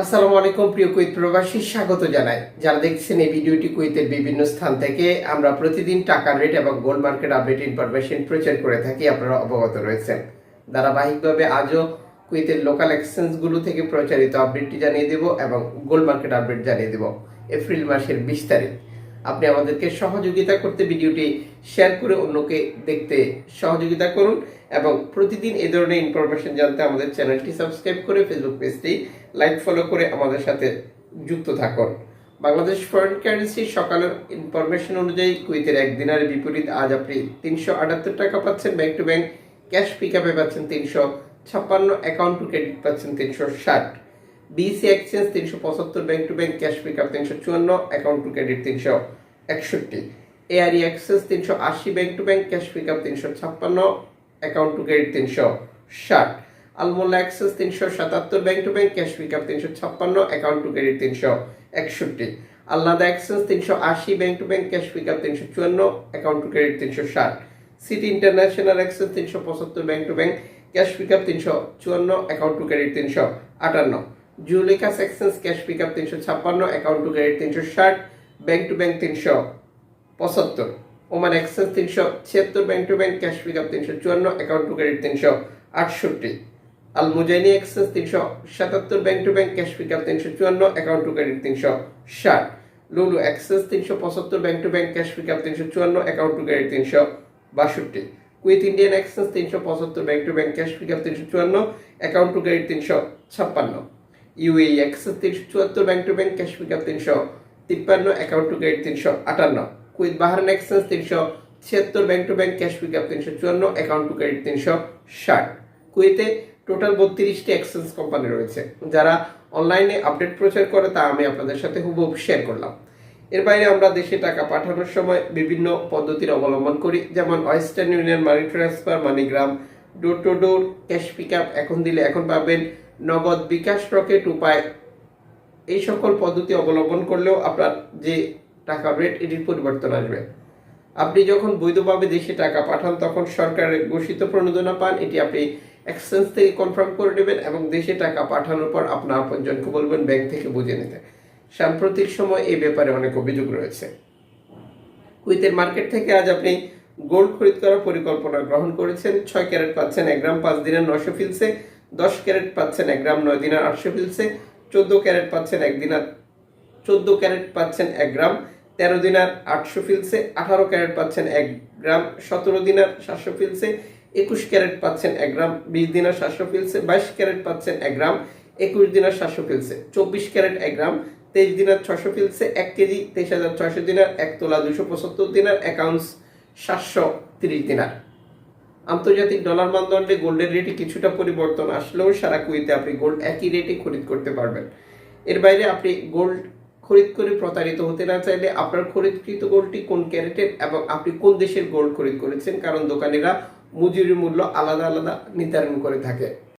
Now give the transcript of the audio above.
আসসালামু আলাইকুম, প্রিয় কুইত প্রবাসী, স্বাগত জানাই। যারা দেখছেন এই ভিডিওটি কুইতের বিভিন্ন স্থান থেকে, আমরা প্রতিদিন টাকার রেট এবং গোল্ড মার্কেট আপডেট ইনফরমেশন প্রচার করে থাকি, আপনারা অবগত রয়েছেন। ধারাবাহিকভাবে আজও কুইতের লোকাল এক্সচেঞ্জগুলো থেকে প্রচারিত আপডেটটি জানিয়ে দেব এবং গোল্ড মার্কেট আপডেট জানিয়ে দেব, এপ্রিল মাসের বিশ তারিখ। আপনি আমাদেরকে সহযোগিতা করতে ভিডিওটি শেয়ার করে অন্যকে দেখতে সহযোগিতা করুন এবং প্রতিদিন এ ধরনের ইনফরমেশন জানতে আমাদের চ্যানেলটি সাবস্ক্রাইব করে ফেসবুক পেজটি লাইক ফলো করে আমাদের সাথে যুক্ত থাকুন। বাংলাদেশ ফরেন কারেন্সি সকালের ইনফরমেশন অনুযায়ী কুইতের এক দিনের বিপরীত আজ আপনি তিনশো আটাত্তর টাকা পাচ্ছেন। Bank to bank cash pick আপে পাচ্ছেন তিনশো ছাপ্পান্ন অ্যাকাউন্ট টু ক্রেডিট পাচ্ছেন তিনশো ষাট। বিসি এক্সচেঞ্জ তিনশো পঁচাত্তর bank to bank cash pick up তিনশো চুয়ান্ন অ্যাকাউন্ট টু ক্রেডিট তিনশো একষট্টি। এআরই অ্যাক্সেস তিনশো আশি bank to bank cash pick up তিনশো ছাপ্পান্ন অ্যাকাউন্ট টু ক্রেডিট তিনশো ষাট। আলমোল্লা অ্যাক্সেস তিনশো সাতাত্তর bank to bank cash pick up তিনশো ছাপ্পান্ন অ্যাকাউন্ট টু ক্রেডিট তিনশো একষট্টি। আল্লাদা অ্যাক্সেস তিনশো আশি bank to bank cash pick up তিনশো চুয়ান্ন অ্যাকাউন্ট টু ক্রেডিট তিনশো ষাট। সিটি ইন্টারন্যাশনাল অ্যাক্সেস তিনশো পঁচাত্তর bank to bank cash pick up তিনশো চুয়ান্ন অ্যাকাউন্ট টু ক্রেডিট তিনশো আটান্ন। জুলেকাস এক্সচেঞ্জ ক্যাশ পিক আপ তিনশো ছাপ্পান্ন অ্যাকাউন্ট টু ক্রেডিট তিনশো ষাট। ব্যাংক টু ব্যাংক তিনশো পঁচাত্তর। ওমান এক্সচেঞ্জ তিনশো ছিয়াত্তর, bank to bank cash pick up তিনশো চুয়ান্ন, অ্যাকাউন্ট টু ক্রেডিট তিনশো আটষট্টি। আল মুজাইনি এক্সচেঞ্জ তিনশো সাতাত্তর, bank to bank cash pick up তিনশো চুয়ান্ন, অ্যাকাউন্ট টু ক্রেডিট তিনশো ষাট। লুলু এক্সচেঞ্জ তিনশো পঁচাত্তর, bank to bank cash pick up তিনশো চুয়ান্ন, অ্যাকাউন্ট টু ক্রেডিট তিনশো বাষট্টি। কুইথ ইন্ডিয়ান এক্সচেঞ্জ তিনশো পঁচাত্তর, bank to bank cash pick up তিনশো চুয়ান্ন, অ্যাকাউন্ট টু ক্রেডিট তিনশো ছাপ্পান্ন। ইউএই এক্সেস তিনশো চুয়াত্তর, bank to bank cash pick up তিনশো তিপ্পান্ন অ্যাকাউন্ট টু ক্রেডিট তিনশো আটান্ন। কুইথ বাহারান এক্সচেঞ্জ তিনশো ছিয়াত্তর bank to bank cash pick up তিনশো চুয়ান্ন অ্যাকাউন্ট টু ক্রেডিট তিনশো ষাট। কুইতে টোটাল বত্রিশটি এক্সচেঞ্জ কোম্পানি রয়েছে। যারা অনলাইনে আপডেট প্রচার করে, তা আমি আপনাদের সাথে হুবহু শেয়ার করলাম। এর বাইরে আমরা দেশে টাকা পাঠানোর সময় বিভিন্ন পদ্ধতির অবলম্বন করি, যেমন western union money transfer MoneyGram door to door cash pick up এখন দিলে এখন পাবেন নগদ বিকাশ রকেট উপায় এই সকল পদ্ধতি অবলম্বন করলেও আপনার যে টাকার রেট এটির পরিবর্তন আসবে। আপনি যখন বৈধভাবে দেশে টাকা পাঠান, তখন সরকারের ঘোষিত প্রণোদনা পান, এটি আপনি এক্সচেঞ্জ থেকে কনফার্ম করে নেবেন এবং দেশে টাকা পাঠানোর পর আপনার আপনজনকে বলবেন ব্যাংক থেকে বুঝে নিতে। সাম্প্রতিক সময় এই ব্যাপারে অনেক অভিযোগ রয়েছে। কুইতের মার্কেট থেকে আজ আপনি গোল্ড খরিদ করার পরিকল্পনা গ্রহণ করেছেন। ছয় ক্যারেট পাচ্ছেন এক গ্রাম, পাঁচ দিনের নশো ফিলসে। দশ ক্যারেট পাচ্ছেন এক গ্রাম, নয় দিনের আটশো ফিলসে। চোদ্দ ক্যারেট পাচ্ছেন এক দিনার চোদ্দ ক্যারেট পাচ্ছেন এক গ্রাম, তেরো দিনার আটশো ফিলসে আঠারো ক্যারেট পাচ্ছেন এক গ্রাম, সতেরো দিনার সাতশো ফিলসে একুশ ক্যারেট পাচ্ছেন এক গ্রাম, বিশ দিনার সাতশো ফিলসে বাইশ ক্যারেট পাচ্ছেন এক গ্রাম, একুশ দিনার সাতশো ফিলসে চব্বিশ ক্যারেট এক গ্রাম, তেইশ দিনার ছশো ফিলসে এক কেজি, তেইশ হাজার ছয়শো দিনার এক তোলা দুশো পঁচাত্তর দিনার অ্যাকাউন্টস সাতশো তিরিশ দিনার। আন্তর্জাতিক ডলার মানদণ্ডে গোল্ডের রেটে কিছুটা পরিবর্তন আসলেও সারা কুইতে আপনি গোল্ড একই রেটে খরিদ করতে পারবেন। এর বাইরে আপনি গোল্ড খরিদ করে প্রতারিত হতে না চাইলে আপনার খরিদকৃত গোল্ডটি কোন ক্যারেটের এবং আপনি কোন দেশের গোল্ড খরিদ করেছেন, কারণ দোকানিরা মজুরি মূল্য আলাদা আলাদা নির্ধারণ করে থাকে।